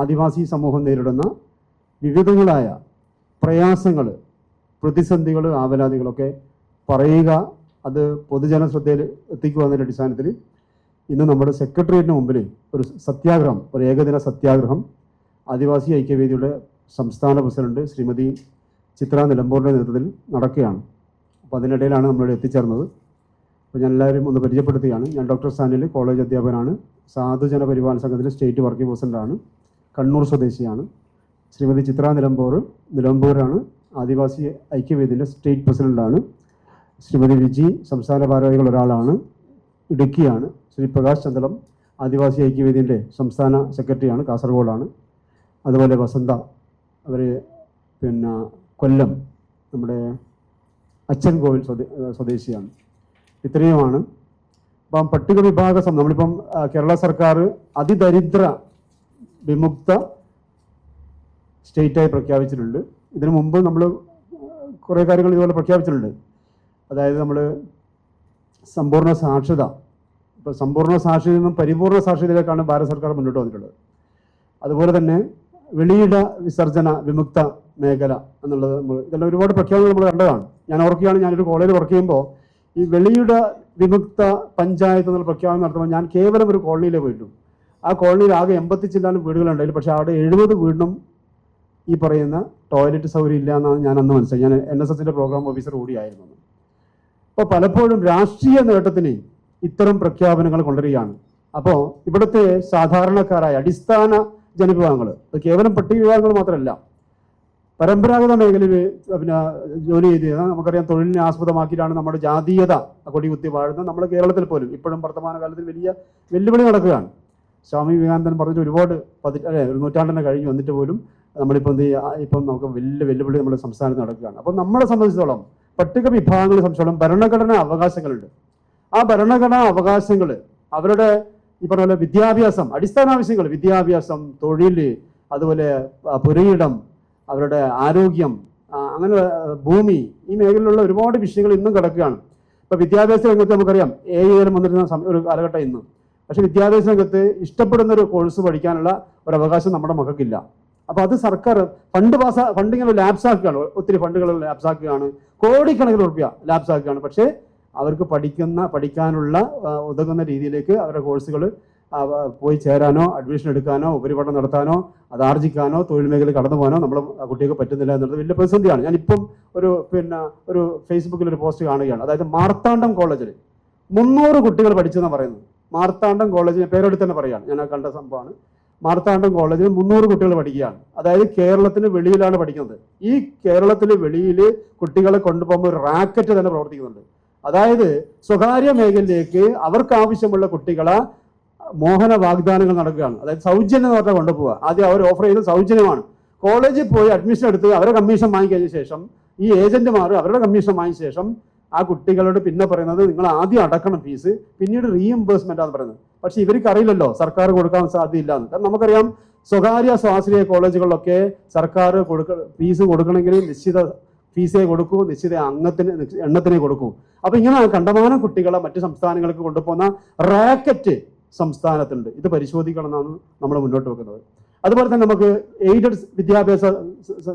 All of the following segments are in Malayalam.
ആദിവാസി സമൂഹം നേരിടുന്ന വിവിധങ്ങളായ പ്രയാസങ്ങൾ പ്രതിസന്ധികൾ ആവലാതികളൊക്കെ പറയുക അത് പൊതുജന ശ്രദ്ധയിൽ എത്തിക്കുക എന്നതിന്റെ അടിസ്ഥാനത്തിൽ ഇന്ന് നമ്മുടെ സെക്രട്ടേറിയറ്റിന് മുമ്പിൽ ഒരു സത്യാഗ്രഹം ഒരു ഏകദിന സത്യാഗ്രഹം ആദിവാസി ഐക്യവേദിയുടെ സംസ്ഥാന പ്രസിഡന്റ് ശ്രീമതി ചിത്ര നിലമ്പൂരിന്റെ നേതൃത്വത്തിൽ നടക്കുകയാണ്. അപ്പോൾ അതിനിടയിലാണ് നമ്മളിവിടെ എത്തിച്ചേർന്നത്. അപ്പോൾ ഞാൻ എല്ലാവരും ഒന്ന് പരിചയപ്പെടുത്തുകയാണ്. ഞാൻ ഡോക്ടർ സാനിൽ കോളേജ് അധ്യാപകനാണ്. സാധുജന പരിപാലന സംഘത്തിലെ സ്റ്റേറ്റ് വർക്കിംഗ് പ്രസിഡന്റാണ്. കണ്ണൂർ സ്വദേശിയാണ്. ശ്രീമതി ചിത്ര നിലമ്പൂർ നിലമ്പൂരാണ് ആദിവാസി ഐക്യവേദിയുടെ സ്റ്റേറ്റ് പ്രസിഡന്റാണ് ശ്രീമതി വിജി സംസ്ഥാന ഭാരവാഹികൾ ഒരാളാണ്. ഇടുക്കിയാണ് ശ്രീ പ്രകാശ് ചന്ദ്രം ആദിവാസി ഐക്യവേദിയുടെ സംസ്ഥാന സെക്രട്ടറിയാണ് കാസർഗോഡാണ്. അതുപോലെ വസന്ത അവർ പിന്നെ കൊല്ലം നമ്മുടെ അച്ഛൻ കോവിൽ സ്വദേ സ്വദേശിയാണ്. ഇത്രയുമാണ്. അപ്പം പട്ടിക വിഭാഗ നമ്മളിപ്പം കേരള സർക്കാർ അതിദരിദ്ര വിമുക്ത സ്റ്റേറ്റായി പ്രഖ്യാപിച്ചിട്ടുണ്ട്. ഇതിനു മുമ്പ് നമ്മൾ കുറേ കാര്യങ്ങൾ ഇതുപോലെ പ്രഖ്യാപിച്ചിട്ടുണ്ട്. അതായത് നമ്മൾ സമ്പൂർണ സാക്ഷരത. ഇപ്പോൾ സമ്പൂർണ സാക്ഷരതയിൽ നിന്നും പരിപൂർണ സാക്ഷരതയിലേക്കാണ് ഭാരത സർക്കാർ മുന്നോട്ട് വന്നിട്ടുള്ളത്. അതുപോലെ തന്നെ വെളിയിട വിസർജന വിമുക്ത മേഖല എന്നുള്ളത് നമ്മൾ ഇതെല്ലാം ഒരുപാട് പ്രഖ്യാപനങ്ങൾ നമ്മൾ കണ്ടതാണ്. ഞാൻ ഓർക്കുകയാണ് ഞാനൊരു കോളേജിൽ വർക്ക് ചെയ്യുമ്പോൾ ഈ വെളിയിട വിമുക്ത പഞ്ചായത്ത് എന്നുള്ള പ്രഖ്യാപനം നടത്തുമ്പോൾ ഞാൻ കേവലം ഒരു കോളനിയിലേ പോയിട്ടു ആ കോളനിയിൽ ആകെ എൺപത്തി ചില്ലാനും വീടുകളുണ്ടായിരുന്നു പക്ഷേ അവിടെ എഴുപത് വീടിനും ഈ പറയുന്ന ടോയ്ലറ്റ് സൗകര്യം ഇല്ല എന്നാണ് ഞാൻ അന്ന് മനസ്സിലായി ഞാൻ എൻ എസ് എസിന്റെ പ്രോഗ്രാം ഓഫീസർ കൂടിയായിരുന്നു. അപ്പോൾ പലപ്പോഴും രാഷ്ട്രീയ നേട്ടത്തിന് ഇത്തരം പ്രഖ്യാപനങ്ങൾ കൊണ്ടുവരികയാണ്. അപ്പോൾ ഇവിടുത്തെ സാധാരണക്കാരായ അടിസ്ഥാന ജനവിഭാഗങ്ങൾ അത് കേവലം പട്ടിക വിഭാഗങ്ങൾ മാത്രമല്ല പരമ്പരാഗത മേഖലയിൽ പിന്നെ ജോലി ചെയ്ത് നമുക്കറിയാം തൊഴിലിനെ ആസ്പദമാക്കിയിട്ടാണ് നമ്മുടെ ജാതീയത കൊടികുത്തി വാഴുന്നത്. നമ്മുടെ കേരളത്തിൽ പോലും ഇപ്പോഴും വർത്തമാന കാലത്തിൽ വലിയ വെല്ലുവിളി നടക്കുകയാണ്. സ്വാമി വിവേകാനന്ദൻ പറഞ്ഞിട്ട് ഒരുപാട് പതി അല്ലെ ഒരു നൂറ്റാണ്ടിനെ കഴിഞ്ഞ് വന്നിട്ട് പോലും നമ്മളിപ്പോൾ എന്ത് ചെയ്യുക ഇപ്പം നമുക്ക് വലിയ വെല്ലുവിളി നമ്മുടെ സംസ്ഥാനത്ത് നടക്കുകയാണ്. അപ്പം നമ്മളെ സംബന്ധിച്ചിടത്തോളം പട്ടിക വിഭാഗങ്ങളെ സംബന്ധിച്ചിടത്തോളം ഭരണഘടനാ അവകാശങ്ങളുണ്ട്. ആ ഭരണഘടനാ അവകാശങ്ങൾ അവരുടെ ഈ പറഞ്ഞ പോലെ വിദ്യാഭ്യാസം അടിസ്ഥാന ആവശ്യങ്ങൾ വിദ്യാഭ്യാസം തൊഴിൽ അതുപോലെ പുരയിടം അവരുടെ ആരോഗ്യം അങ്ങനെ ഭൂമി ഈ മേഖലയിലുള്ള ഒരുപാട് വിഷയങ്ങൾ ഇന്നും കിടക്കുകയാണ്. ഇപ്പൊ വിദ്യാഭ്യാസ രംഗത്ത് നമുക്കറിയാം ഏഴ് നേരം വന്നിരുന്ന ഒരു കാലഘട്ടം ഇന്ന്. പക്ഷെ വിദ്യാഭ്യാസ രംഗത്ത് ഇഷ്ടപ്പെടുന്ന ഒരു കോഴ്സ് പഠിക്കാനുള്ള ഒരു അവകാശം നമ്മുടെ മക്കൾക്കില്ല. അപ്പോൾ അത് സർക്കാർ ഫണ്ട് പാസ് ഫണ്ടിങ്ങനെ ഇങ്ങനെ ആക്കുകയാണ് ഒത്തിരി ഫണ്ടുകൾ ലാപ്സ് ആക്കുകയാണ് കോടിക്കണക്കിന് റുപ്യ ലാപ്സ് ആക്കുകയാണ് പക്ഷേ അവർക്ക് പഠിക്കുന്ന പഠിക്കാനുള്ള ഉതകുന്ന രീതിയിലേക്ക് അവരുടെ കോഴ്സുകൾ പോയി ചേരാനോ അഡ്മിഷൻ എടുക്കാനോ ഉപരിപഠനം നടത്താനോ അത് ആർജിക്കാനോ തൊഴിൽ മേഖലയിൽ കടന്നു പോകാനോ നമ്മളെ കുട്ടികൾക്ക് പറ്റുന്നില്ല എന്നുള്ളത് വലിയ പ്രതിസന്ധിയാണ്. ഞാനിപ്പം ഒരു പിന്നെ ഒരു ഫേസ്ബുക്കിൽ ഒരു പോസ്റ്റ് കാണുകയാണ്. അതായത് മാർത്താണ്ഡം കോളേജിൽ മുന്നൂറ് കുട്ടികൾ പഠിച്ചെന്നാണ് പറയുന്നത്. മാർത്താണ്ഡം കോളേജിന് പേരോട് തന്നെ പറയാണ് ഞാൻ ആ കണ്ട സംഭവമാണ്. മാർത്താണ്ഡം കോളേജിൽ മുന്നൂറ് കുട്ടികൾ പഠിക്കുകയാണ്. അതായത് കേരളത്തിന് വെളിയിലാണ് പഠിക്കുന്നത്. ഈ കേരളത്തിന് വെളിയിൽ കുട്ടികളെ കൊണ്ടുപോകുമ്പോൾ ഒരു റാക്കറ്റ് തന്നെ പ്രവർത്തിക്കുന്നുണ്ട്. അതായത് സ്വകാര്യ മേഖലയിലേക്ക് അവർക്ക് ആവശ്യമുള്ള കുട്ടികളെ മോഹന വാഗ്ദാനങ്ങൾ നടക്കുകയാണ്. അതായത് സൗജന്യം എന്ന് പറഞ്ഞാൽ കൊണ്ടുപോവുക. ആദ്യം അവർ ഓഫർ ചെയ്ത് സൗജന്യമാണ്. കോളേജിൽ പോയി അഡ്മിഷൻ എടുത്ത് അവരെ കമ്മീഷൻ വാങ്ങിക്കഴിഞ്ഞ ശേഷം ഈ ഏജന്റുമാർ അവരുടെ കമ്മീഷൻ വാങ്ങിയ ശേഷം ആ കുട്ടികളോട് പിന്നെ പറയുന്നത് നിങ്ങൾ ആദ്യം അടക്കണം ഫീസ് പിന്നീട് റീഇംബേഴ്സ്മെന്റ് ആണ് പറയുന്നത്. പക്ഷെ ഇവർക്ക് അറിയില്ലല്ലോ സർക്കാർ കൊടുക്കാൻ സാധ്യതയില്ല എന്ന് കാരണം നമുക്കറിയാം സ്വകാര്യ സ്വാശ്രയ കോളേജുകളിലൊക്കെ സർക്കാർ കൊടുക്ക ഫീസ് കൊടുക്കണമെങ്കിൽ നിശ്ചിത ഫീസേ കൊടുക്കൂ നിശ്ചിത അംഗത്തിന് എണ്ണത്തിനെ കൊടുക്കൂ. അപ്പൊ ഇങ്ങനെ കണ്ടമാനം കുട്ടികളെ മറ്റു സംസ്ഥാനങ്ങൾക്ക് കൊണ്ടുപോകുന്ന റാക്കറ്റ് സംസ്ഥാനത്തുണ്ട്. ഇത് പരിശോധിക്കണം എന്നാണ് നമ്മൾ മുന്നോട്ട് വെക്കുന്നത്. അതുപോലെ തന്നെ നമുക്ക് എയ്ഡഡ് വിദ്യാഭ്യാസ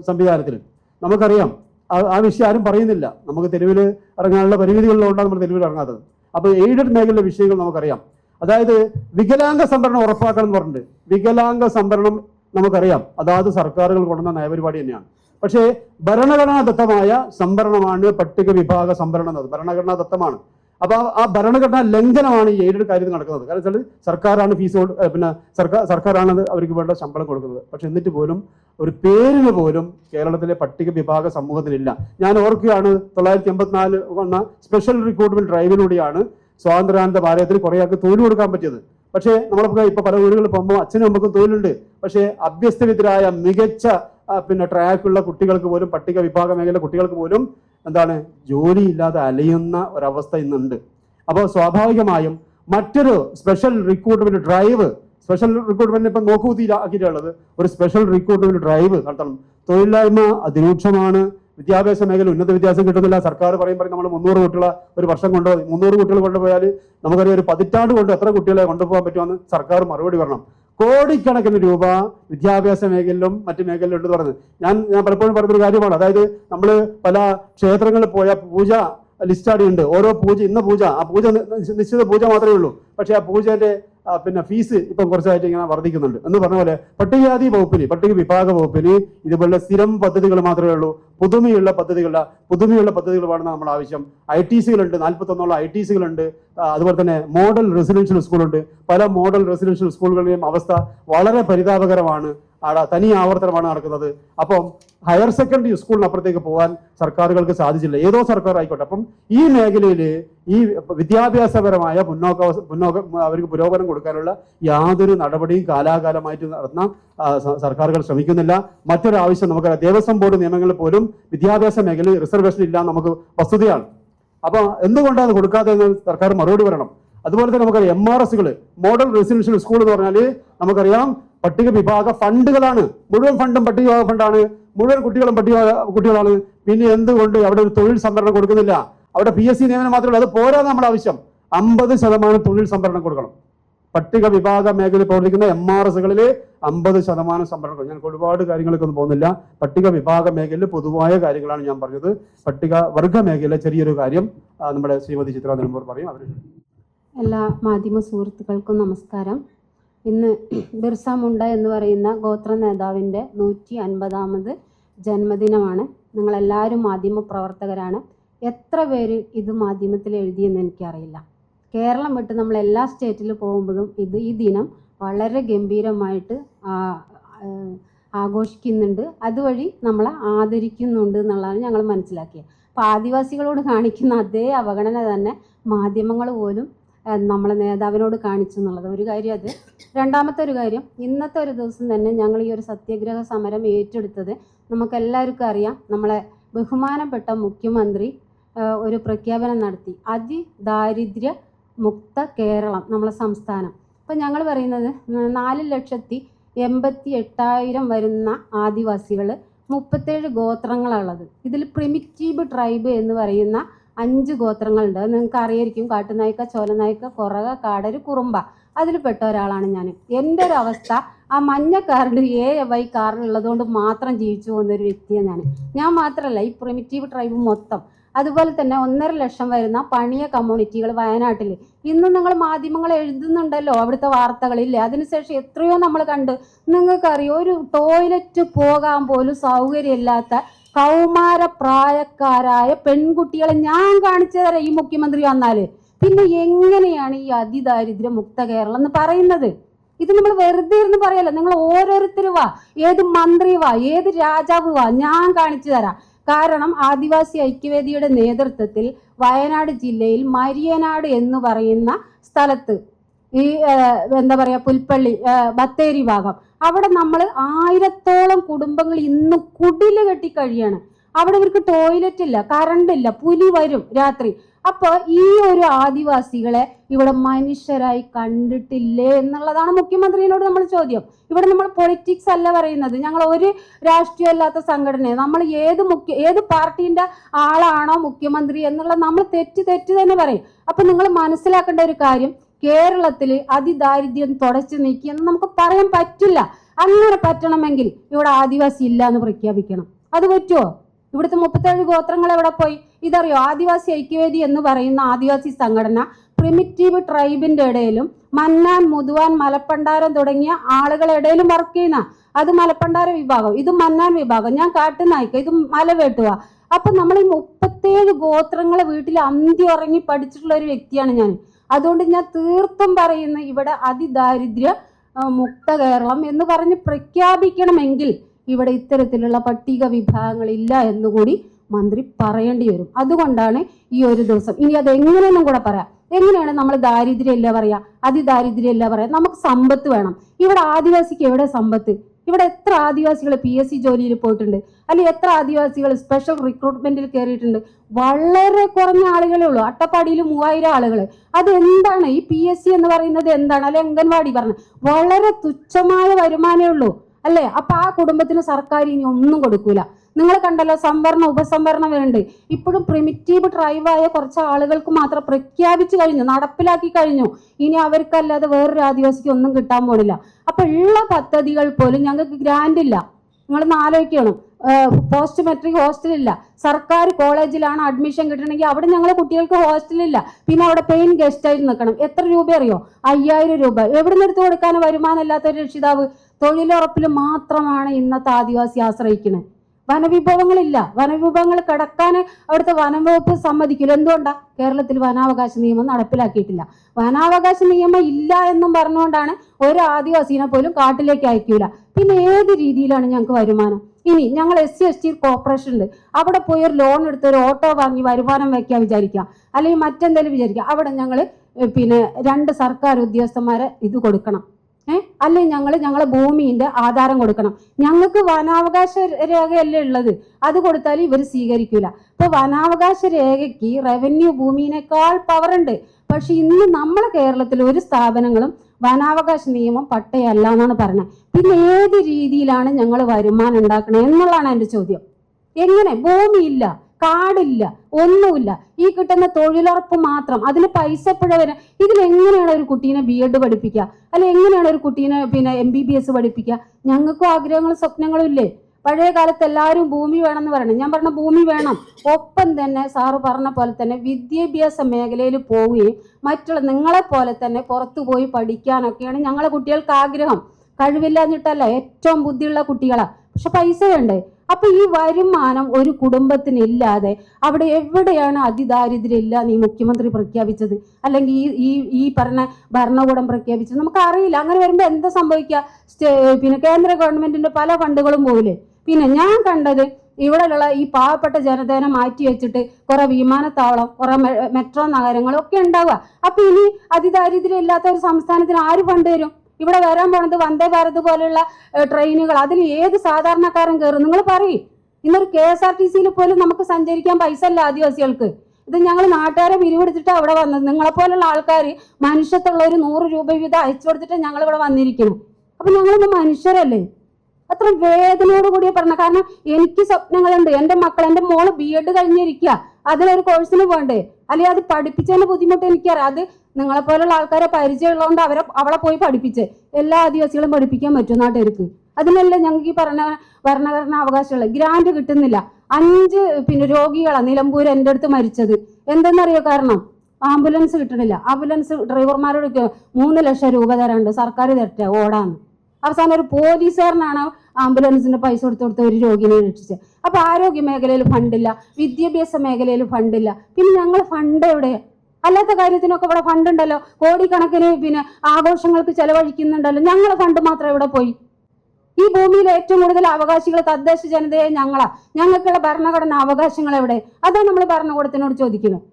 സംവിധാനത്തിൽ നമുക്കറിയാം ആ- വിഷയം ആരും പറയുന്നില്ല. നമുക്ക് തെരുവിൽ ഇറങ്ങാനുള്ള പരിമിതികളിലുകൊണ്ടാണ് നമ്മൾ തെരുവിൽ ഇറങ്ങാത്തത്. അപ്പോൾ എയ്ഡഡ് മേഖലയിലെ വിഷയങ്ങൾ നമുക്കറിയാം. അതായത് വികലാംഗ സംവരണം ഉറപ്പാക്കണം എന്ന് പറഞ്ഞിട്ടുണ്ട്. വികലാംഗ സംവരണം നമുക്കറിയാം. അതാത് സർക്കാരുകൾ കൊണ്ടുവന്ന നയപരിപാടി തന്നെയാണ്. പക്ഷേ ഭരണഘടനാ ദത്തമായ സംവരണമാണ് പട്ടിക വിഭാഗ സംവരണം എന്നത്. ഭരണഘടനാ ദത്തമാണ് അപ്പൊ ആ- ഭരണഘടനാ ലംഘനമാണ് ഈ എയ്ഡഡ് കാര്യത്തിൽ നടക്കുന്നത്. കാരണം വെച്ചാൽ സർക്കാരാണ് ഫീസ് പിന്നെ സർക്കാർ സർക്കാരാണ് അവർക്ക് വേണ്ട ശമ്പളം കൊടുക്കുന്നത്. പക്ഷെ എന്നിട്ട് പോലും ഒരു പേരിന് പോലും കേരളത്തിലെ പട്ടിക വിഭാഗ സമൂഹത്തിലില്ല. ഞാൻ ഓർക്കുകയാണ് തൊള്ളായിരത്തി എൺപത്തിനാല് വന്ന സ്പെഷ്യൽ റിക്രൂട്ട്മെന്റ് ഡ്രൈവിലൂടെയാണ് സ്വാതന്ത്ര്യാനന്ദ ഭാരതത്തിൽ കുറെ ആൾക്ക് തൊഴിൽ കൊടുക്കാൻ പറ്റിയത്. പക്ഷേ നമ്മളൊക്കെ ഇപ്പൊ പല വീടുകളിൽ പോകുമ്പോൾ അച്ഛനും അമ്മക്കും തൊഴിലുണ്ട്. പക്ഷേ അഭ്യസ്തവിദ്യരായ മികച്ച പിന്നെ ട്രാക്കുള്ള കുട്ടികൾക്ക് പോലും പട്ടിക വിഭാഗ മേഖല കുട്ടികൾക്ക് പോലും എന്താണ്? ജോലിയില്ലാതെ അലയുന്ന ഒരവസ്ഥ ഇന്നുണ്ട്. അപ്പോൾ സ്വാഭാവികമായും മറ്റൊരു special recruitment drive special recruitment ഇപ്പം ആക്കിയിട്ടുള്ളത്. ഒരു സ്പെഷ്യൽ റിക്രൂട്ട്മെന്റ് ഡ്രൈവ് നടത്തണം. തൊഴിലില്ലായ്മ അതിരൂക്ഷമാണ്. വിദ്യാഭ്യാസ മേഖല ഉന്നത വിദ്യാഭ്യാസം കിട്ടുന്നില്ല. സർക്കാർ പറയും പറയും നമ്മൾ മുന്നൂറ് കുട്ടികളെ ഒരു വർഷം കൊണ്ടുപോയി മുന്നൂറ് കുട്ടികൾ കൊണ്ടുപോയാൽ നമുക്കറിയാം ഒരു പതിറ്റാണ്ട് കൊണ്ട് എത്ര കുട്ടികളെ കൊണ്ടുപോകാൻ പറ്റുമെന്ന് സർക്കാർ മറുപടി പറയണം. കോടിക്കണക്കിന് രൂപ വിദ്യാഭ്യാസ മേഖലയിലും മറ്റു മേഖലയിലും ഉണ്ട് പറഞ്ഞത്. ഞാൻ ഞാൻ പലപ്പോഴും പറഞ്ഞൊരു കാര്യമാണ്. അതായത് നമ്മൾ പല ക്ഷേത്രങ്ങളിൽ പോയ പൂജ ലിസ്റ്റാടി ഉണ്ട് ഓരോ പൂജ ഇന്ന പൂജ. ആ പൂജ നിശ്ചിത പൂജ മാത്രമേ ഉള്ളൂ. പക്ഷേ ആ പൂജയുടെ പിന്നെ ഫീസ് ഇപ്പം കുറച്ചായിട്ട് ഇങ്ങനെ വർദ്ധിക്കുന്നുണ്ട്. എന്ന് പറഞ്ഞ പോലെ പട്ടികജാതി വകുപ്പിന് പട്ടിക വിഭാഗ വകുപ്പിന് ഇതുപോലുള്ള സ്ഥിരം പദ്ധതികൾ മാത്രമേ ഉള്ളൂ. പുതുമയുള്ള പദ്ധതികളുടെ പുതുമയുള്ള പദ്ധതികൾ വേണം നമ്മൾ ആവശ്യം. ഐ ടി സികളുണ്ട് നാൽപ്പത്തൊന്നോളം ഐ ടി സികളുണ്ട്. അതുപോലെ തന്നെ മോഡൽ റെസിഡൻഷ്യൽ സ്കൂളുണ്ട്. പല മോഡൽ റെസിഡൻഷ്യൽ സ്കൂളുകളുടെയും അവസ്ഥ വളരെ പരിതാപകരമാണ്. തനി ആവർത്തനമാണ് നടക്കുന്നത്. അപ്പം ഹയർ സെക്കൻഡറി സ്കൂളിനപ്പുറത്തേക്ക് പോകാൻ സർക്കാരുകൾക്ക് സാധിച്ചില്ല. ഏതോ സർക്കാർ ആയിക്കോട്ടെ. അപ്പം ഈ മേഖലയിൽ ഈ വിദ്യാഭ്യാസപരമായ മുന്നോക്ക മുന്നോക്ക അവർക്ക് പുരോഗമനം കൊടുക്കാനുള്ള യാതൊരു നടപടിയും കാലാകാലമായിട്ട് നടത്തുന്ന ആ, സർക്കാരുകൾ ശ്രമിക്കുന്നില്ല. മറ്റൊരാവശ്യം നമുക്ക് ദേവസ്വം ബോർഡ് നിയമങ്ങളിൽ പോലും വിദ്യാഭ്യാസ മേഖലയിൽ റിസർവേഷൻ ഇല്ല നമുക്ക് വസ്തുതയാണ്. അപ്പോൾ എന്തുകൊണ്ടാണ് കൊടുക്കാതെ എന്ന് സർക്കാർ മറുപടി വരണം അതുപോലെ തന്നെ നമുക്കറിയാം എം ആർ എസുകൾ മോഡൽ റെസിഡൻഷ്യൽ സ്കൂൾ എന്ന് പറഞ്ഞാൽ നമുക്കറിയാം പട്ടിക വിഭാഗ ഫണ്ടുകളാണ്. മുഴുവൻ ഫണ്ടും പട്ടിക വിഭാഗ ഫണ്ടാണ്. മുഴുവൻ കുട്ടികളും പട്ടിക കുട്ടികളാണ്. പിന്നെ എന്തുകൊണ്ട് അവിടെ ഒരു തൊഴിൽ സംവരണം കൊടുക്കുന്നില്ല? അവിടെ പി എസ് സി നിയമനം മാത്രമല്ല അത് പോരാ നമ്മുടെ ആവശ്യം. അമ്പത് ശതമാനം തൊഴിൽ സംവരണം കൊടുക്കണം. പട്ടിക വിഭാഗ മേഖലയിൽ പ്രവർത്തിക്കുന്ന എം ആർ എസുകളിൽ അമ്പത് ശതമാനം സംവരണം ഞങ്ങൾക്ക് ഒരുപാട് കാര്യങ്ങൾക്കൊന്നും പോകുന്നില്ല. പട്ടിക വിഭാഗ മേഖലയിൽ പൊതുവായ കാര്യങ്ങളാണ് ഞാൻ പറഞ്ഞത്. പട്ടിക വർഗ മേഖലയിലെ ചെറിയൊരു കാര്യം നമ്മുടെ ശ്രീമതി ചിത്ര നിലമ്പൂർ പറയും. അവർ എല്ലാ മാധ്യമ സുഹൃത്തുക്കൾക്കും നമസ്കാരം. ഇന്ന് ബിർസ മുണ്ട എന്ന് പറയുന്ന ഗോത്ര നേതാവിന്റെ നൂറ്റി അൻപതാമത് ജന്മദിനമാണ്. നിങ്ങളെല്ലാവരും മാധ്യമ പ്രവർത്തകരാണ് എത്ര പേര് ഇത് മാധ്യമത്തിൽ എഴുതിയെന്ന് എനിക്കറിയില്ല. കേരളം വിട്ട് നമ്മൾ എല്ലാ സ്റ്റേറ്റിൽ പോകുമ്പോഴും ഇത് ഈ ദിനം വളരെ ഗംഭീരമായിട്ട് ആഘോഷിക്കുന്നുണ്ട്. അതുവഴി നമ്മളെ ആദരിക്കുന്നുണ്ട് എന്നുള്ളതാണ് ഞങ്ങൾ മനസ്സിലാക്കിയത്. അപ്പോൾ ആദിവാസികളോട് കാണിക്കുന്ന അതേ അവഗണന തന്നെ മാധ്യമങ്ങൾ പോലും നമ്മളെ നേതാവിനോട് കാണിച്ചു എന്നുള്ളത് ഒരു കാര്യം അത്. രണ്ടാമത്തെ ഒരു കാര്യം ഇന്നത്തെ ഒരു ദിവസം തന്നെ ഞങ്ങൾ ഈ ഒരു സത്യഗ്രഹ സമരം ഏറ്റെടുത്തത് നമുക്കെല്ലാവർക്കും അറിയാം. നമ്മളെ ബഹുമാനപ്പെട്ട മുഖ്യമന്ത്രി ഒരു പ്രഖ്യാപനം നടത്തി. അതിദാരിദ്ര്യ മുക്ത കേരളം നമ്മളെ സംസ്ഥാനം. അപ്പം ഞങ്ങൾ പറയുന്നത് നാല് ലക്ഷത്തി എൺപത്തി എട്ടായിരം വരുന്ന ആദിവാസികൾ മുപ്പത്തേഴ് ഗോത്രങ്ങളാണുള്ളത് ഇതിൽ പ്രിമിറ്റീവ് ട്രൈബ് എന്ന് പറയുന്ന അഞ്ച് ഗോത്രങ്ങളുണ്ട്. നിങ്ങൾക്ക് അറിയായിരിക്കും. കാട്ടുനായ്ക്ക ചോലനായ്ക്ക കുറക കാടര് കുറുമ്പ. അതിൽ പെട്ട ഒരാളാണ് ഞാൻ. എന്റെ ഒരു അവസ്ഥ ആ മഞ്ഞ കാർഡ് എ വൈ കാർഡ് ഉള്ളതുകൊണ്ട് മാത്രം ജീവിച്ചു പോകുന്ന ഒരു വ്യക്തിയാണ് ഞാൻ. ഞാൻ മാത്രമല്ല ഈ പ്രിമിറ്റീവ് ട്രൈബ് മൊത്തം. അതുപോലെ തന്നെ ഒന്നര ലക്ഷം വരുന്ന പണിയ കമ്മ്യൂണിറ്റികൾ വയനാട്ടിൽ. ഇന്ന് നിങ്ങൾ മാധ്യമങ്ങൾ എഴുതുന്നുണ്ടല്ലോ അവിടുത്തെ വാർത്തകളില്ലേ അതിനുശേഷം എത്രയോ നമ്മൾ കണ്ട്. നിങ്ങൾക്കറിയോ ഒരു ടോയ്ലറ്റ് പോകാൻ പോലും സൗകര്യമില്ലാത്ത കൗമാര പ്രായക്കാരായ പെൺകുട്ടികളെ ഞാൻ കാണിച്ചു തരാം ഈ മുഖ്യമന്ത്രി വന്നാൽ. പിന്നെ എങ്ങനെയാണ് ഈ അതിദാരിദ്ര്യ മുക്ത കേരളം എന്ന് പറയുന്നത്? ഇത് നമ്മൾ വെറുതെ ഇരുന്ന് പറയല്ല? നിങ്ങൾ ഓരോരുത്തരും വാ. ഏത് മന്ത്രി വാ ഏത് രാജാവ് വാ ഞാൻ കാണിച്ചു തരാം. കാരണം ആദിവാസി ഐക്യവേദിയുടെ നേതൃത്വത്തിൽ വയനാട് ജില്ലയിൽ മരിയനാട് എന്ന് പറയുന്ന സ്ഥലത്ത് ഈ എന്താ പറയാ പുൽപ്പള്ളി ബത്തേരി ഭാഗം. അവിടെ നമ്മൾ ആയിരത്തോളം കുടുംബങ്ങൾ ഇന്ന് കുടിൽ കെട്ടി കഴിയാണ്. അവിടെ ഇവർക്ക് ടോയ്ലറ്റ് ഇല്ല കറണ്ട് ഇല്ല പുലി വരും രാത്രി. അപ്പൊ ഈ ഒരു ആദിവാസികളെ ഇവിടെ മനുഷ്യരായി കണ്ടിട്ടില്ലേ എന്നുള്ളതാണ് മുഖ്യമന്ത്രിയോട് നമ്മൾ ചോദ്യം. ഇവിടെ നമ്മൾ പൊളിറ്റിക്സ് അല്ല പറയുന്നത്. ഞങ്ങൾ ഒരു രാഷ്ട്രീയം അല്ലാത്ത സംഘടന നമ്മൾ ഏത് മുഖ്യ ഏത് പാർട്ടിന്റെ ആളാണോ മുഖ്യമന്ത്രി എന്നുള്ള നമ്മൾ തെറ്റ് തെറ്റ് തന്നെ പറയും. അപ്പൊ നിങ്ങൾ മനസ്സിലാക്കേണ്ട ഒരു കാര്യം കേരളത്തിൽ അതിദാരിദ്ര്യം തുടച്ചു നീക്കി എന്ന് നമുക്ക് പറയാൻ പറ്റില്ല. അങ്ങനെ പറ്റണമെങ്കിൽ ഇവിടെ ആദിവാസി ഇല്ല എന്ന് പ്രഖ്യാപിക്കണം. അത് പറ്റുമോ ഇവിടുത്തെ മുപ്പത്തേഴ് ഗോത്രങ്ങൾ എവിടെ പോയി? ഇതറിയോ? ആദിവാസി ഐക്യവേദി എന്ന് പറയുന്ന ആദിവാസി സംഘടന പ്രിമിറ്റീവ് ട്രൈബിന്റെ ഇടയിലും മന്നാൻ മുതുവാൻ മലപ്പണ്ടാരം തുടങ്ങിയ ആളുകളുടെ ഇടയിലും വർക്ക് ചെയ്യുന്ന അത് മലപ്പണ്ടാര വിഭാഗം. ഇത് മന്നാൻ വിഭാഗം. ഞാൻ കാട്ടുനായിക്ക ഇത് മലവേട്ടുക അപ്പൊ നമ്മൾ ഈ മുപ്പത്തേഴ് ഗോത്രങ്ങളെ വീട്ടിൽ അന്തി ഉറങ്ങി പഠിച്ചിട്ടുള്ള ഒരു വ്യക്തിയാണ് ഞാൻ. അതുകൊണ്ട് ഞാൻ തീർത്തും പറയുന്ന ഇവിടെ അതിദാരിദ്ര്യ മുക്ത കേരളം എന്ന് പറഞ്ഞ് പ്രഖ്യാപിക്കണമെങ്കിൽ ഇവിടെ ഇത്തരത്തിലുള്ള പട്ടിക വിഭാഗങ്ങളില്ല എന്നുകൂടി മന്ത്രി പറയേണ്ടി വരും. അതുകൊണ്ടാണ് ഈ ഒരു ദിവസം. ഇനി അത് എങ്ങനെയെന്നും കൂടെ പറയാം. എങ്ങനെയാണ് നമ്മൾ ദാരിദ്ര്യം ഇല്ല പറയാ? അതിദാരിദ്ര്യം ഇല്ല പറയാ? നമുക്ക് സമ്പത്ത് വേണം. ഇവിടെ ആദിവാസിക്ക് എവിടെ സമ്പത്ത്? ഇവിടെ എത്ര ആദിവാസികൾ പി എസ് സി ജോലിയിൽ പോയിട്ടുണ്ട്? അല്ലെങ്കിൽ എത്ര ആദിവാസികൾ സ്പെഷ്യൽ റിക്രൂട്ട്മെന്റിൽ കയറിയിട്ടുണ്ട് വളരെ കുറഞ്ഞ ആളുകളേ ഉള്ളൂ. അട്ടപ്പാടിയിൽ മൂവായിരം ആളുകൾ അത് എന്താണ് ഈ പി എസ് സി എന്ന് പറയുന്നത് എന്താണ്? അല്ലെ അംഗൻവാടി പറഞ്ഞു വളരെ തുച്ഛമായ വരുമാനമേ ഉള്ളൂ. അല്ലേ? അപ്പൊ ആ കുടുംബത്തിന് സർക്കാർ ഇനി ഒന്നും കൊടുക്കൂല. നിങ്ങൾ കണ്ടല്ലോ സംവരണം ഉപസംവരണം വരുന്നുണ്ട്. ഇപ്പോഴും പ്രിമിറ്റീവ് ട്രൈബായ കുറച്ച് ആളുകൾക്ക് മാത്രം പ്രഖ്യാപിച്ചു കഴിഞ്ഞു നടപ്പിലാക്കി കഴിഞ്ഞു. ഇനി അവർക്കല്ലാതെ വേറൊരു ആദിവാസിക്ക് ഒന്നും കിട്ടാൻ പോണില്ല അപ്പൊ ഉള്ള പദ്ധതികൾ പോലും ഞങ്ങൾക്ക് ഗ്രാൻഡ് ഇല്ല. നിങ്ങളൊന്ന് ആലോചിക്കണം. പോസ്റ്റ് മെട്രിക് ഹോസ്റ്റലില്ല സർക്കാർ കോളേജിലാണ് അഡ്മിഷൻ കിട്ടണമെങ്കിൽ അവിടെ ഞങ്ങളെ കുട്ടികൾക്ക് ഹോസ്റ്റലില്ല പിന്നെ അവിടെ പെയിൻ ഗസ്റ്റ് ആയിട്ട് നിൽക്കണം. എത്ര രൂപ അറിയോ അയ്യായിരം രൂപ. എവിടെ നിന്ന് എടുത്തു കൊടുക്കാൻ വരുമാനമല്ലാത്ത ഒരു രക്ഷിതാവ്? തൊഴിലുറപ്പിൽ മാത്രമാണ് ഇന്നത്തെ ആദിവാസി ആശ്രയിക്കുന്നത് വനവിഭവങ്ങളില്ല. വനവിഭവങ്ങൾ കിടക്കാൻ അവിടുത്തെ വനംവകുപ്പ് സമ്മതിക്കില്ല. എന്തുകൊണ്ടാ? കേരളത്തിൽ വനാവകാശ നിയമം നടപ്പിലാക്കിയിട്ടില്ല. വനാവകാശ നിയമം ഇല്ല എന്നും പറഞ്ഞുകൊണ്ടാണ് ഒരു ആദിവാസീനെ പോലും കാട്ടിലേക്ക് അയക്കൂല. പിന്നെ ഏത് രീതിയിലാണ് ഞങ്ങൾക്ക് വരുമാനം? ഇനി ഞങ്ങൾ S C S T corporation ഉണ്ട്. അവിടെ പോയി ഒരു ലോൺ എടുത്ത് ഒരു ഓട്ടോ വാങ്ങി വരുമാനം വയ്ക്കാൻ വിചാരിക്കുക. അല്ലെങ്കിൽ മറ്റെന്തെങ്കിലും വിചാരിക്കുക. അവിടെ ഞങ്ങൾ പിന്നെ രണ്ട് സർക്കാർ ഉദ്യോഗസ്ഥന്മാരെ ഇത് കൊടുക്കണം. ഏഹ് അല്ലെ ഞങ്ങൾ ഞങ്ങളെ ഭൂമിന്റെ ആധാരം കൊടുക്കണം. ഞങ്ങൾക്ക് വനാവകാശ രേഖയല്ലേ ഉള്ളത്. അത് കൊടുത്താൽ ഇവർ സ്വീകരിക്കൂല. ഇപ്പൊ വനാവകാശ രേഖയ്ക്ക് റവന്യൂ ഭൂമിനേക്കാൾ പവർ ഉണ്ട്. പക്ഷെ ഇന്ന് നമ്മളെ കേരളത്തിൽ ഒരു സ്ഥാപനങ്ങളും വനാവകാശ നിയമം പട്ടയല്ല എന്നാണ് പറയുന്നത്. പിന്നെ ഏത് രീതിയിലാണ് ഞങ്ങൾ വരുമാനം ഉണ്ടാക്കണത് എന്നുള്ളതാണ് എന്റെ ചോദ്യം. എങ്ങനെ? ഭൂമിയില്ല. കാടില്ല ഒന്നുമില്ല. ഈ കിട്ടുന്ന തൊഴിലുറപ്പ് മാത്രം അതിന് പൈസ പിഴ വരെ ഇതിലെങ്ങനെയാണ് ഒരു കുട്ടീനെ ബി എഡ് പഠിപ്പിക്കുക? അല്ലെ എങ്ങനെയാണ് ഒരു കുട്ടീനെ പിന്നെ എം ബി ബി എസ് പഠിപ്പിക്കുക? ഞങ്ങൾക്കും ആഗ്രഹങ്ങളും സ്വപ്നങ്ങളും ഇല്ലേ? പഴയ കാലത്ത് എല്ലാവരും ഭൂമി വേണം എന്ന് പറയണം. ഞാൻ പറഞ്ഞ ഭൂമി വേണം. ഒപ്പം തന്നെ സാറ് പറഞ്ഞ പോലെ തന്നെ വിദ്യാഭ്യാസ മേഖലയിൽ പോവുകയും മറ്റുള്ള നിങ്ങളെ പോലെ തന്നെ പുറത്തു പോയി പഠിക്കാനൊക്കെയാണ് ഞങ്ങളെ കുട്ടികൾക്ക് ആഗ്രഹം. കഴിവില്ലാഞ്ഞിട്ടല്ല ഏറ്റവും ബുദ്ധിയുള്ള കുട്ടികളാണ് പക്ഷെ പൈസ വേണ്ടേ? അപ്പൊ ഈ വരുമാനം ഒരു കുടുംബത്തിന് ഇല്ലാതെ അവിടെ എവിടെയാണ് അതിദാരിദ്ര്യം നീ മുഖ്യമന്ത്രി പ്രഖ്യാപിച്ചത്? അല്ലെങ്കിൽ ഈ ഈ ഈ പറഞ്ഞ ഭരണകൂടം പ്രഖ്യാപിച്ചത്? നമുക്ക് അറിയില്ല അങ്ങനെ വരുമ്പോൾ എന്താ സംഭവിക്കുക പിന്നെ കേന്ദ്ര ഗവൺമെന്റിന്റെ പല ഫണ്ടുകളും പോകില്ലേ പിന്നെ ഞാൻ കണ്ടത് ഇവിടെയുള്ള ഈ പാവപ്പെട്ട ജനതേനെ മാറ്റി വെച്ചിട്ട് കുറെ വിമാനത്താവളം കുറെ മെട്രോ നഗരങ്ങളും ഒക്കെ ഉണ്ടാവുക. അപ്പൊ ഇനി അതിദാരിദ്ര്യം ഇല്ലാത്ത ഒരു സംസ്ഥാനത്തിന് ആര് ഫണ്ട് തരും? ഇവിടെ വരാൻ പോണത് വന്ദേ ഭാരത് പോലെയുള്ള ട്രെയിനുകൾ. അതിൽ ഏത് സാധാരണക്കാരൻ കയറും? നിങ്ങൾ പറയും. ഇന്നൊരു കെ എസ് ആർ ടി സിയിൽ പോലും നമുക്ക് സഞ്ചരിക്കാൻ പൈസ അല്ല ആദിവാസികൾക്ക്. ഇത് ഞങ്ങൾ നാട്ടുകാരെ പിരിവെടുത്തിട്ട് അവിടെ വന്നത്. നിങ്ങളെ പോലുള്ള ആൾക്കാർ മനുഷ്യത്തുള്ള ഒരു നൂറ് രൂപ വീതം അയച്ചു കൊടുത്തിട്ട് ഞങ്ങൾ ഇവിടെ വന്നിരിക്കണം അപ്പൊ ഞങ്ങളൊന്ന് മനുഷ്യരല്ലേ? അത്ര വേദനയോട് കൂടിയ പറഞ്ഞ കാരണം എനിക്ക് സ്വപ്നങ്ങളുണ്ട്. എന്റെ മക്കൾ എന്റെ മോൾ ബി എഡ് കഴിഞ്ഞിരിക്കുക അതിലൊരു കോഴ്സിന് പോകണ്ടേ അല്ലെങ്കിൽ അത് പഠിപ്പിച്ചതിന്റെ ബുദ്ധിമുട്ട് എനിക്കറിയാം. അത് നിങ്ങളെ പോലുള്ള ആൾക്കാരെ പരിചയമുള്ളതുകൊണ്ട് അവരെ അവളെ പോയി പഠിപ്പിച്ച് എല്ലാ ആദിവാസികളും പഠിപ്പിക്കാൻ പറ്റും നാട്ടുകാർക്ക്. അതിനല്ല ഞങ്ങൾക്ക് ഈ പറഞ്ഞ ഭരണഘടന അവകാശമുള്ള ഗ്രാന്റ് കിട്ടുന്നില്ല. അഞ്ച് പിന്നെ രോഗികളാണ് നിലമ്പൂർ എന്റെ അടുത്ത് മരിച്ചത്. എന്തെന്നറിയോ കാരണം? ആംബുലൻസ് കിട്ടണില്ല. ആംബുലൻസ് ഡ്രൈവർമാരോട് മൂന്ന് ലക്ഷം രൂപ തരാണ്ട് സർക്കാർ തരട്ടെ? ഓടാന്ന്. അവസാനം ഒരു പോലീസുകാരനാണ് ആംബുലൻസിന് പൈസ കൊടുത്ത് കൊടുത്ത് ഒരു രോഗിനെ രക്ഷിച്ചത്. അപ്പൊ ആരോഗ്യ മേഖലയിൽ ഫണ്ടില്ല. വിദ്യാഭ്യാസ മേഖലയിൽ ഫണ്ടില്ല. പിന്നെ ഞങ്ങൾ ഫണ്ട് എവിടെ? അല്ലാത്ത കാര്യത്തിനൊക്കെ ഇവിടെ ഫണ്ട് ഉണ്ടല്ലോ. കോടിക്കണക്കിന് പിന്നെ ആഘോഷങ്ങൾക്ക് ചെലവഴിക്കുന്നുണ്ടല്ലോ. ഞങ്ങളെ ഫണ്ട് മാത്രം ഇവിടെ പോയി? ഈ ഭൂമിയിൽ ഏറ്റവും കൂടുതൽ അവകാശികൾ തദ്ദേശ ജനതയെ ഞങ്ങളാ. ഞങ്ങൾക്കുള്ള ഭരണഘടന അവകാശങ്ങൾ എവിടെ? അതാണ് നമ്മൾ ഭരണകൂടത്തിനോട് ചോദിക്കുന്നത്.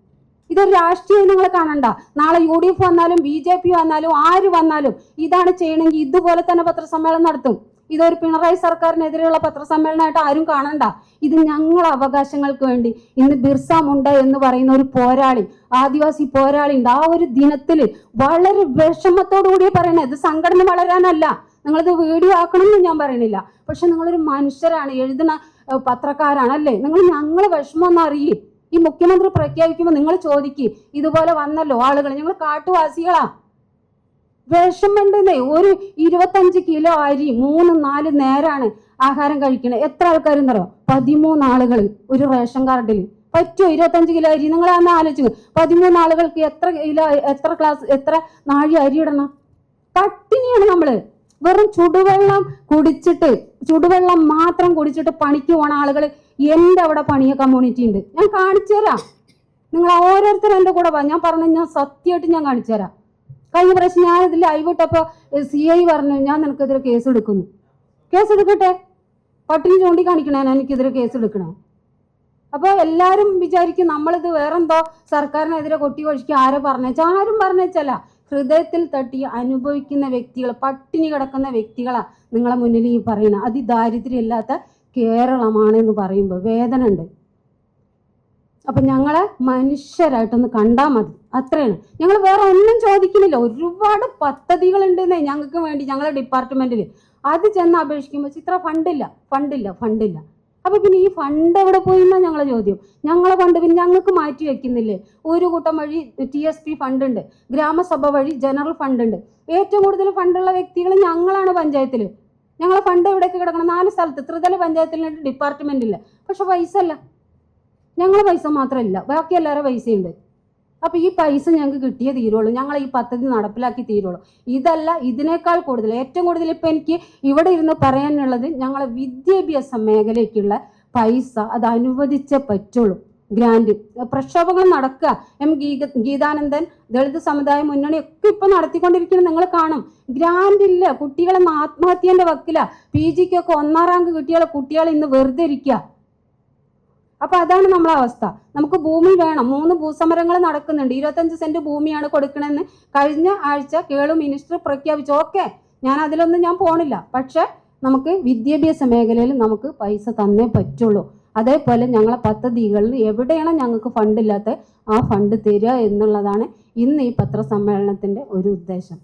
ഇതൊരു രാഷ്ട്രീയം നിങ്ങൾ കാണണ്ട. നാളെ യു ഡി എഫ് വന്നാലും ബി ജെ പി വന്നാലും ആര് വന്നാലും ഇതാണ് ചെയ്യണമെങ്കിൽ ഇതുപോലെ തന്നെ പത്രസമ്മേളനം നടത്തും. ഇതൊരു പിണറായി സർക്കാരിനെതിരെയുള്ള പത്രസമ്മേളനമായിട്ട് ആരും കാണണ്ട. ഇത് ഞങ്ങളെ അവകാശങ്ങൾക്ക് വേണ്ടി. ഇന്ന് ബിർസ മുണ്ട എന്ന് പറയുന്ന ഒരു പോരാളി ആദിവാസി പോരാളി ഉണ്ട് ആ ഒരു ദിനത്തിൽ വളരെ വിഷമത്തോടു കൂടി പറയണേ. ഇത് സംഘടന വളരാനല്ല. നിങ്ങളിത് വീഡിയോ ആക്കണമെന്ന് ഞാൻ പറയണില്ല. പക്ഷെ നിങ്ങളൊരു മനുഷ്യരാണ് എഴുതുന്ന പത്രക്കാരാണ് അല്ലേ? നിങ്ങൾ ഞങ്ങൾ വിഷമം അറിയേ. ഈ മുഖ്യമന്ത്രി പ്രഖ്യാപിക്കുമ്പോൾ നിങ്ങൾ ചോദിക്കുക ഇതുപോലെ വന്നല്ലോ ആളുകൾ ഞങ്ങൾ കാട്ടുവാസികളാ. വിഷമുണ്ടെന്നേ ഒരു ഇരുപത്തഞ്ച് കിലോ അരി മൂന്ന് നാല് നേരാണ് ആഹാരം കഴിക്കണത് എത്ര ആൾക്കാരെന്നറിയോ? പതിമൂന്ന് ആളുകൾ ഒരു റേഷൻ കാർഡിൽ പറ്റുമോ ഇരുപത്തഞ്ച് കിലോ അരി. നിങ്ങൾ അന്ന് ആലോചിച്ചു പതിമൂന്ന് ആളുകൾക്ക് എത്ര കിലോ എത്ര ക്ലാസ് എത്ര നാഴി അരി ഇടണം? പട്ടിണിയാണ് നമ്മൾ. വെറും ചുടുവെള്ളം കുടിച്ചിട്ട് ചുടുവെള്ളം മാത്രം കുടിച്ചിട്ട് പണിക്ക് പോണ ആളുകൾ എന്റെ അവിടെ പണിയ കമ്മ്യൂണിറ്റി ഉണ്ട്. ഞാൻ കാണിച്ചു തരാം നിങ്ങൾ ഓരോരുത്തരും എന്റെ കൂടെ വാ. ഞാൻ പറഞ്ഞു ഞാൻ സത്യമായിട്ട് ഞാൻ കാണിച്ചു തരാം കഴിഞ്ഞ പ്രാവശ്യം ഞാൻ ഇതിൽ ആയിക്കോട്ടപ്പോ സി ഐ പറഞ്ഞു ഞാൻ നിനക്കെതിരെ കേസ് എടുക്കുന്നു. കേസ് എടുക്കട്ടെ? പട്ടിണി ചൂണ്ടിക്കാണിക്കണേ എനിക്കെതിരെ കേസ് എടുക്കണേ. അപ്പോൾ എല്ലാവരും വിചാരിക്കും നമ്മളിത് വേറെന്തോ സർക്കാരിനെതിരെ കൊട്ടി കൊഴിക്കുക ആരോ പറഞ്ഞേച്ചാ ആരും പറഞ്ഞേച്ചല്ല ഹൃദയത്തിൽ തട്ടി അനുഭവിക്കുന്ന വ്യക്തികൾ പട്ടിണി കിടക്കുന്ന വ്യക്തികളാ നിങ്ങളെ മുന്നിൽ ഈ പറയുന്നത് അതിദാരിദ്ര്യമില്ലാത്ത കേരളമാണ് എന്ന് പറയുമ്പോൾ വേദന ഉണ്ട്. അപ്പൊ ഞങ്ങളെ മനുഷ്യരായിട്ടൊന്ന് കണ്ടാൽ മതി. അത്രയാണ്. ഞങ്ങൾ വേറെ ഒന്നും ചോദിക്കുന്നില്ല. ഒരുപാട് പദ്ധതികളുണ്ടെന്നേ ഞങ്ങൾക്ക് വേണ്ടി ഞങ്ങളുടെ ഡിപ്പാർട്ട്മെന്റിൽ അത് ചെന്ന് അപേക്ഷിക്കുമ്പോൾ ഇത്ര ഫണ്ടില്ല. ഫണ്ടില്ല ഫണ്ടില്ല. അപ്പൊ പിന്നെ ഈ ഫണ്ട് എവിടെ പോയി എന്നാ ഞങ്ങളെ ചോദ്യം. ഞങ്ങളെ ഫണ്ട് പിന്നെ ഞങ്ങൾക്ക് മാറ്റി വെക്കുന്നില്ലേ? ഒരു കൂട്ടം വഴി ടി എസ് പി ഫണ്ട് ഉണ്ട് ഗ്രാമസഭ വഴി ജനറൽ ഫണ്ട് ഉണ്ട് ഏറ്റവും കൂടുതൽ ഫണ്ടുള്ള വ്യക്തികൾ ഞങ്ങളാണ് പഞ്ചായത്തിൽ ഞങ്ങളെ ഫണ്ട് എവിടെയൊക്കെ കിടക്കണം? നാല് സ്ഥലത്ത്. ത്രിതല ഡിപ്പാർട്ട്മെന്റ് ഇല്ല പക്ഷെ പൈസ അല്ല ഞങ്ങളെ പൈസ മാത്രമല്ല ബാക്കി എല്ലാവരും പൈസയുണ്ട്. അപ്പോൾ ഈ പൈസ ഞങ്ങൾക്ക് കിട്ടിയേ തീരുള്ളൂ. ഞങ്ങൾ ഈ പദ്ധതി നടപ്പിലാക്കി തീരുള്ളൂ. ഇതല്ല ഇതിനേക്കാൾ കൂടുതൽ. ഏറ്റവും കൂടുതൽ ഇപ്പം എനിക്ക് ഇവിടെ ഇരുന്ന് പറയാനുള്ളത് ഞങ്ങളെ വിദ്യാഭ്യാസ മേഖലയ്ക്കുള്ള പൈസ അത് അനുവദിച്ചേ പറ്റുള്ളൂ. ഗ്രാൻഡ് പ്രക്ഷോഭങ്ങൾ നടക്കുക. എം ഗീത ഗീതാനന്ദൻ ദളിത് സമുദായ മുന്നണി ഒക്കെ ഇപ്പൊ നടത്തിക്കൊണ്ടിരിക്കുന്നത് നിങ്ങൾ കാണും. ഗ്രാൻഡ് ഇല്ല. കുട്ടികളെ ആത്മഹത്യന്റെ വക്കില. പി ജിക്കൊക്കെ ഒന്നാം റാങ്ക് കിട്ടിയാൽ കുട്ടികൾ ഇന്ന് വെറുതെ ഇരിക്കുക. അപ്പൊ അതാണ് നമ്മളെ അവസ്ഥ. നമുക്ക് ഭൂമി വേണം. മൂന്ന് ഭൂസമരങ്ങൾ നടക്കുന്നുണ്ട്. ഇരുപത്തഞ്ച് സെന്റ് ഭൂമിയാണ് കൊടുക്കണമെന്ന് കഴിഞ്ഞ ആഴ്ച കേളു മിനിസ്റ്റർ പ്രഖ്യാപിച്ചു. ഓക്കെ ഞാൻ അതിലൊന്നും ഞാൻ പോണില്ല. പക്ഷെ നമുക്ക് വിദ്യാഭ്യാസ മേഖലയിൽ നമുക്ക് പൈസ തന്നേ പറ്റുള്ളൂ. അതേപോലെ ഞങ്ങളെ പദ്ധതികളിൽ എവിടെയാണ് ഞങ്ങൾക്ക് ഫണ്ടില്ലാത്ത ആ ഫണ്ട് തരിക എന്നുള്ളതാണ് ഇന്ന് ഈ പത്രസമ്മേളനത്തിന്റെ ഒരു ഉദ്ദേശം.